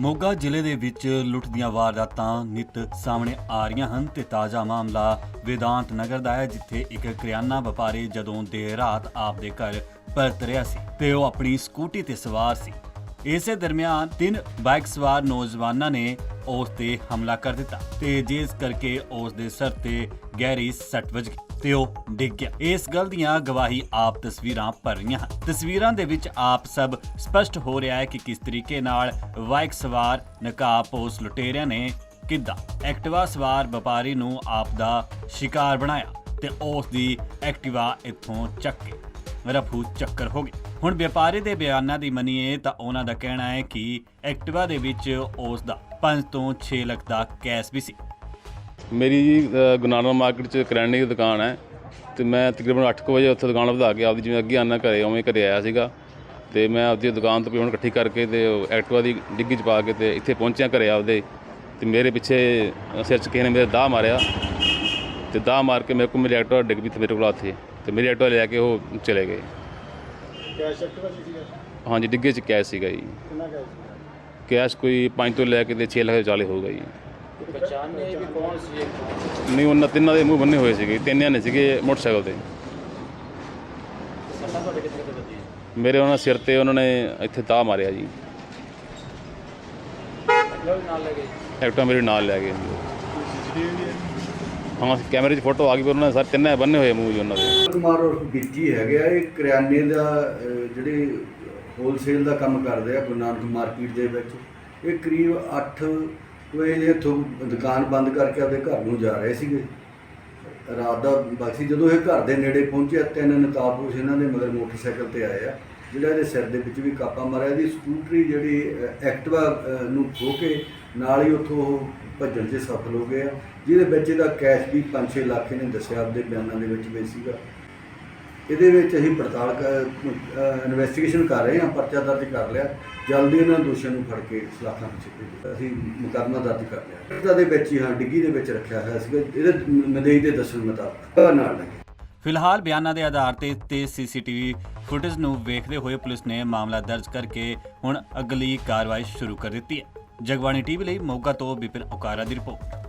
ਮੋਗਾ ਜ਼ਿਲ੍ਹੇ ਦੇ ਵਿੱਚ ਲੁੱਟ ਦੀਆਂ ਵਾਰਦਾਤਾਂ ਨਿਤ ਸਾਹਮਣੇ ਆ ਰਹੀਆਂ ਹਨ ਤੇ ਤਾਜ਼ਾ ਮਾਮਲਾ ਵਿਦਾਂਤ ਨਗਰ ਦਾ ਹੈ, ਜਿੱਥੇ ਇੱਕ ਕਰਿਆਨਾ ਵਪਾਰੀ ਜਦੋਂ ਦੇਰ ਰਾਤ ਆਪਦੇ ਘਰ ਪਰਤ ਰਿਹਾ ਸੀ ਤੇ ਉਹ ਆਪਣੀ ਸਕੂਟੀ ਤੇ ਸਵਾਰ ਸੀ। ਇਸੇ ਦਰਮਿਆਨ ਤਿੰਨ ਬਾਈਕ ਸਵਾਰ ਨੌਜਵਾਨਾਂ ਨੇ ਉਸ ਤੇ ਹਮਲਾ ਕਰ ਦਿੱਤਾ ਤੇ ਜਿਸ ਕਰਕੇ ਉਸ ਦੇ ਸਿਰ ਤੇ ਗਹਿਰੀ ਸੱਟ ਵੱਜ ਗਈ। ਤੇ ਉਹ ਡਿੱਗ ਗਿਆ ਇਸ ਗੱਲ ਦੀਆਂ ਗਵਾਹੀ ਆਪ ਤਸਵੀਰਾਂ ਭਰ ਰਹੀਆਂ ਹਨ। ਤਸਵੀਰਾਂ ਦੇ ਵਿੱਚ ਆਪ ਸਭ ਸਪਸ਼ਟ ਹੋ ਰਿਹਾ ਹੈ ਕਿ ਕਿਸ ਤਰੀਕੇ ਨਾਲ ਬਾਈਕ ਸਵਾਰ ਨਕਾਬਪੋਸ਼ ਲੁਟੇਰਿਆਂ ਨੇ ਕਿੱਦਾਂ ਐਕਟਿਵਾ ਸਵਾਰ ਵਪਾਰੀ ਨੂੰ ਆਪ ਦਾ ਸ਼ਿਕਾਰ ਬਣਾਇਆ ਤੇ ਉਸ ਦੀ ਐਕਟਿਵਾ ਇੱਥੋਂ ਚੱਕ ਕੇ ਰਫੂ ਚੱਕਰ ਹੋ ਗਈ ਹੁਣ ਵਪਾਰੀ ਦੇ ਬਿਆਨਾਂ ਦੀ ਮੰਨੀਏ ਤਾਂ ਉਹਨਾਂ ਦਾ ਕਹਿਣਾ ਹੈ ਕਿ ਐਕਟਿਵਾ ਦੇ ਵਿੱਚ ਉਸ ਦਾ 5 ਤੋਂ 6 ਲੱਖ ਦਾ ਕੈਸ਼ ਵੀ ਸੀ। ਮੇਰੀ ਜੀ ਨਾਨਕ ਮਾਰਕੀਟ 'ਚ ਕਰਿਆਨੇ ਦੀ ਦੁਕਾਨ ਹੈ ਤੇ ਮੈਂ ਤਕਰੀਬਨ 8 ਵਜੇ ਉੱਥੇ ਦੁਕਾਨ ਵਧਾ ਕੇ ਆਪਦੀ ਜਿਵੇਂ ਅੱਗੇ ਆਨਾ ਘਰੇ ਉਵੇਂ ਘਰੇ ਆਇਆ ਸੀਗਾ ਤੇ ਮੈਂ ਆਪਦੀ ਦੁਕਾਨ ਤੋਂ ਪੇਮੈਂਟ ਇਕੱਠੀ ਕਰਕੇ ਤੇ ਐਕਟਿਵਾ ਦੀ ਡਿੱਗੀ 'ਚ ਪਾ ਕੇ ਤੇ ਇੱਥੇ ਪਹੁੰਚਿਆ ਘਰੇ ਆਪਦੇ। ਤੇ ਮੇਰੇ ਪਿੱਛੇ ਸਿਰ 'ਚ ਕਿਸੇ ਨੇ ਮੇਰੇ ਦਾਅ ਮਾਰਿਆ ਤੇ ਦਾਅ ਮਾਰ ਕੇ ਮੇਰੇ ਕੋਲ ਮੇਰੀ ਐਕਟਿਵਾ ਡਿੱਗ ਪਈ ਤੇ ਮੇਰੇ ਕੋਲ ਉੱਥੇ ਤੇ ਮੇਰੀ ਐਕਟਿਵਾ ਲੈ ਕੇ ਉਹ ਚਲੇ ਗਏ। ਕੈਸ਼ ਐਕਟਿਵਾ ਸੀ ਸੀਗਾ? ਹਾਂਜੀ ਡਿੱਗੇ 'ਚ ਕੈਸ਼ ਸੀਗਾ ਜੀ। ਕਿੰਨਾ ਕੈਸ਼ ਕੈਸ਼ ਕੋਈ 5 ਤੋਂ ਲੈ ਕੇ ਤੇ 6 ਲੱਖ ਦੇ ਚਾਲੇ ਹੋਊਗਾ ਜੀ। ਪਛਾਣਨੇ ਕਿ ਕੌਣ ਸੀ ਨਹੀਂ ਉਹਨਾਂ ਤਿੰਨਾਂ ਦੇ ਮੂੰਹ ਬੰਨੇ ਹੋਏ ਸੀਗੇ ਤਿੰਨ ਜਣੇ ਸੀਗੇ ਮੋਟਰਸਾਈਕਲ ਤੇ। ਸੱਟਾਂ ਤੁਹਾਡੇ ਕਿੱਥੇ ਕਿੱਥੇ ਵੱਜੀ ਮੇਰੇ ਉਹਨਾਂ ਸਿਰ ਤੇ ਉਹਨਾਂ ਨੇ ਇੱਥੇ ਤਾਹ ਮਾਰਿਆ ਜੀ। ਵੀ ਨਾਲ ਲੈ ਗਏ? ਐਕਟਾ ਮੇਰੇ ਨਾਲ ਲੈ ਗਏ ਹਾਂ ਕੈਮਰੇ 'ਚ ਫੋਟੋ ਆ ਗਈ ਪਰ ਉਹਨਾਂ ਦੇ ਸਾਰੇ ਤਿੰਨੇ ਬੰਨੇ ਹੋਏ ਮੂੰਹ ਜੀ ਉਹਨਾਂ ਦੇ। ਕੁਮਾਰ ਵਿੱਕੀ ਹੈਗੇ ਇਹ ਕਰਿਆਨੇ ਦਾ ਅਹ, ਜਿਹੜੇ ਹੋਲਸੇਲ ਦਾ ਕੰਮ ਕਰਦੇ ਆ ਗੁਰੂ ਨਾਨਕ ਮਾਰਕੀਟ ਦੇ ਵਿੱਚ। ਇਹ ਕਰੀਬ 8 ਉਹ ਇਹ ਇੱਥੋਂ ਦੁਕਾਨ ਬੰਦ ਕਰਕੇ ਆਪਦੇ ਘਰ ਨੂੰ ਜਾ ਰਹੇ ਸੀਗੇ। ਰਾਤ ਦਾ ਬਾਕੀ ਜਦੋਂ ਇਹ ਘਰ ਦੇ ਨੇੜੇ ਪਹੁੰਚੇ ਤਿੰਨ ਨਕਾਬਪੋਸ਼ ਇਹਨਾਂ ਦੇ ਮਗਰ ਮੋਟਰਸਾਈਕਲ ਤੇ ਆਏ ਆ। ਜਿਹੜਾ ਇਹਦੇ ਸਿਰ ਦੇ ਵਿੱਚ ਵੀ ਕਾਪਾ ਮਾਰਿਆ ਇਹਦੀ ਸਕੂਟਰੀ ਜਿਹੜੀ ਅਹ, ਐਕਟਿਵਾ ਨੂੰ ਖੋ ਕੇ ਨਾਲ ਹੀ ਉੱਥੋਂ ਉਹ ਭੱਜਣ 'ਚ ਸਫਲ ਹੋ ਗਏ ਆ। ਜਿਹਦੇ ਵਿੱਚ ਇਹਦਾ ਕੈਸ਼ ਵੀ 5-6 ਲੱਖ ਇਹਨੇ ਦੱਸਿਆ ਆਪਦੇ ਬਿਆਨਾਂ ਦੇ ਵਿੱਚ ਵੀ ਸੀਗਾ। ਇਹਦੇ ਵਿੱਚ ਅਸੀਂ ਪੜਤਾਲ ਇਨਵੈਸਟੀਗੇਸ਼ਨ ਕਰ ਰਹੇ ਹਾਂ, ਪਰਚਾ ਦਰਜ ਕਰ ਲਿਆ। ਜਲਦੀ ਇਹਨਾਂ ਦੋਸ਼ੀਆਂ ਨੂੰ ਫੜ ਕੇ ਸਲਾਖਾਂ ਵਿੱਚ ਭੇਜਾਂਗੇ। ਅਸੀਂ ਮੁਕੱਦਮਾ ਦਰਜ ਕਰ ਲਿਆ। ਇਹਦਾ ਦੇ ਵਿੱਚ ਹੀ ਹਾਂ, ਡਿੱਗੀ ਦੇ ਵਿੱਚ ਰੱਖਿਆ ਹੋਇਆ ਸੀਗਾ। ਇਹਦੇ ਮਦਈ ਦੇ ਦੱਸਣ ਮੁਤਾਬਕ ਨਾਲ ਲੱਗੇ। ਫਿਲਹਾਲ ਬਿਆਨਾਂ ਦੇ ਆਧਾਰ ਤੇ ਤੇ ਸੀਸੀਟੀਵੀ ਫੁਟੇਜ ਨੂੰ ਵੇਖਦੇ ਹੋਏ ਪੁਲਿਸ ਨੇ ਮਾਮਲਾ ਦਰਜ ਕਰਕੇ ਹੁਣ ਅਗਲੀ ਕਾਰਵਾਈ ਸ਼ੁਰੂ ਕਰ ਦਿੱਤੀ ਹੈ। ਜਗਬਾਣੀ ਟੀਵੀ ਲਈ ਮੋਗਾ ਤੋਂ ਵਿਪਿਨ ਓਕਾਰਾ ਦੀ ਰਿਪੋਰਟ।